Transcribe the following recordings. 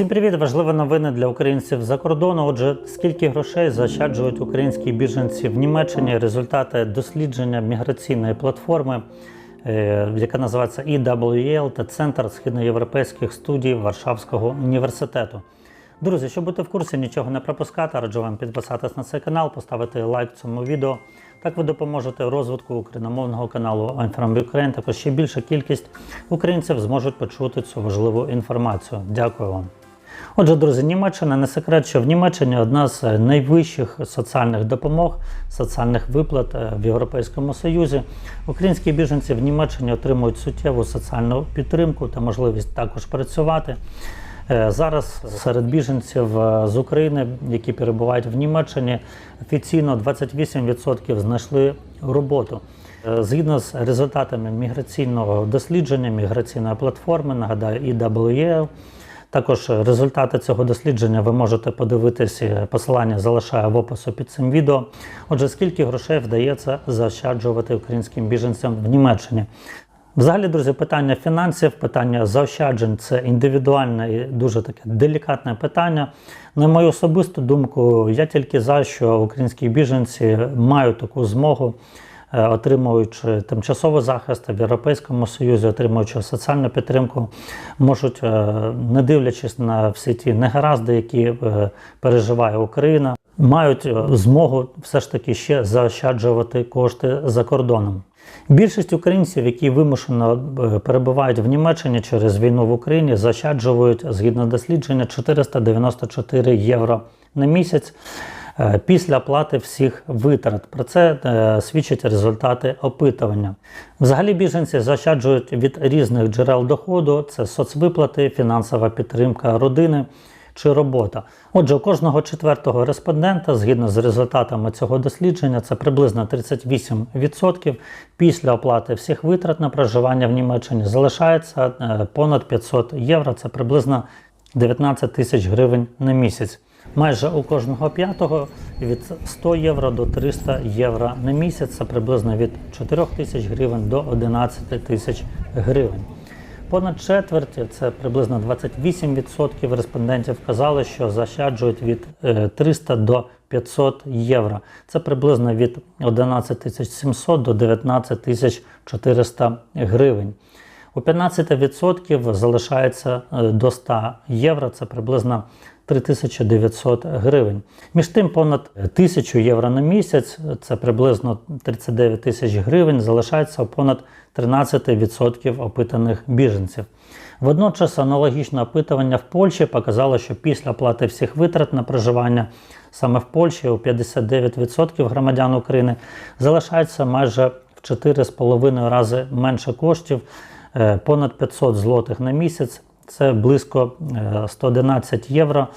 Всім привіт! Важливі новини для українців за кордону. Отже, скільки грошей заощаджують українські біженці в Німеччині? Результати дослідження міграційної платформи, е, яка називається EWL та Центр східноєвропейських студій Варшавського університету. Друзі, щоб бути в курсі, нічого не пропускати, раджу вам підписатись на цей канал, поставити лайк цьому відео. Так ви допоможете розвитку україномовного каналу I'm from Ukraine. Також ще більша кількість українців зможуть почути цю важливу інформацію. Дякую вам. Отже, друзі, Німеччина не секрет, що в Німеччині одна з найвищих соціальних допомог, соціальних виплат е, в Європейському Союзі. Українські біженці в Німеччині отримують суттєву соціальну підтримку та можливість також працювати. Е, Зараз серед біженців е, з України, які перебувають в Німеччині, офіційно 28% знайшли роботу. Згідно з результатами міграційного дослідження, міграційної платформи, нагадаю, EWL, також результати цього дослідження ви можете подивитись, е, посилання залишаю в опису під цим відео. Отже, скільки грошей вдається заощаджувати українським біженцям в Німеччині? Взагалі, друзі, питання фінансів, питання заощаджень це індивідуальне і дуже таке делікатне питання. На мою особисту думку, я тільки за, що українські біженці мають таку змогу, отримуючи тимчасовий захист в Європейському Союзі, отримуючи соціальну підтримку, можуть, е, не дивлячись на всі ті негаразди, які е, переживає Україна, мають е, змогу все ж таки ще заощаджувати кошти за кордоном. Більшість українців, які вимушено е, перебувають в Німеччині через війну в Україні, заощаджують згідно дослідження 494 євро на місяць е, після оплати всіх витрат. Про це е, свідчать результати опитування. Взагалі біженці заощаджують від різних джерел доходу: це соцвиплати, фінансова підтримка родини чи робота. Отже, у кожного четвертого респондента, згідно з результатами цього дослідження, це приблизно 38% після оплати всіх витрат на проживання в Німеччині залишається е, понад 500 євро. Це приблизно 19 тисяч гривень на місяць. Майже у кожного п'ятого від 100 євро до 300 євро на місяць. Це приблизно від 4 тисяч гривень до 11 тисяч гривень. Понад четверть, це приблизно 28% респондентів казали, що заощаджують від е, 300 до 500 євро. Це приблизно від 11 тисяч 700 до 19 тисяч 400 гривень. У 15% залишається е, до 100 євро, це приблизно 3900 гривень. Між тим, понад 1000 євро на місяць, це приблизно 39 тисяч гривень, залишається у понад 13% опитаних біженців. Водночас аналогічне опитування в Польщі показало, що після оплати всіх витрат на проживання саме в Польщі у 59% громадян України залишається майже в 4,5 рази менше коштів, понад 500 злотих на місяць. Це близько е, 111 євро.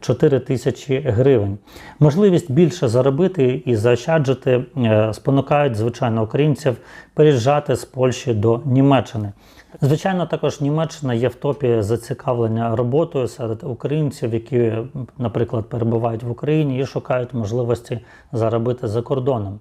4 тисячі гривень. Можливість більше заробити і заощаджити е, спонукають, звичайно, українців переїжджати з Польщі до Німеччини. Звичайно, також Німеччина є в топі зацікавлення роботою серед українців, які, наприклад, перебувають в Україні і шукають можливості заробити за кордоном.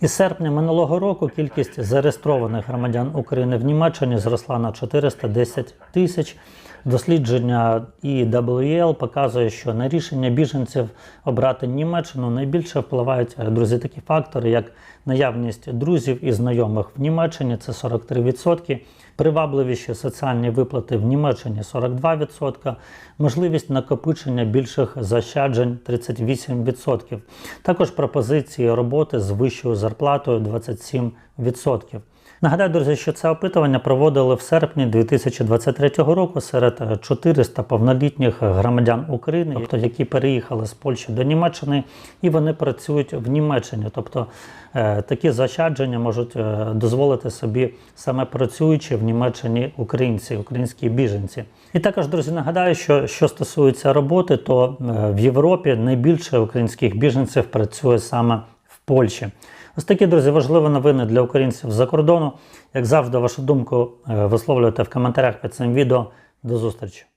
Із серпня минулого року кількість зареєстрованих громадян України в Німеччині зросла на 410 тисяч. Дослідження EWL показує, що на рішення біженців обрати Німеччину найбільше впливають е, друзі такі фактори, як наявність друзів і знайомих в Німеччині це 43%, привабливіші соціальні виплати в Німеччині 42%, можливість накопичення більших заощаджень 38%. Також пропозиції роботи з вищою зарплатою 27%. Нагадаю, друзі, що це опитування проводили в серпні 2023 року серед 400 повнолітніх громадян України, тобто які переїхали з Польщі до Німеччини, і вони працюють в Німеччині. Тобто е, такі заощадження можуть е, дозволити собі саме працюючі в Німеччині українці, українські біженці. І також, друзі, нагадаю, що що стосується роботи, то е, в Європі найбільше українських біженців працює саме Польщі. Ось такі, друзі, важливі новини для українців за кордону. Як завжди, вашу думку висловлюйте в коментарях під цим відео. До зустрічі!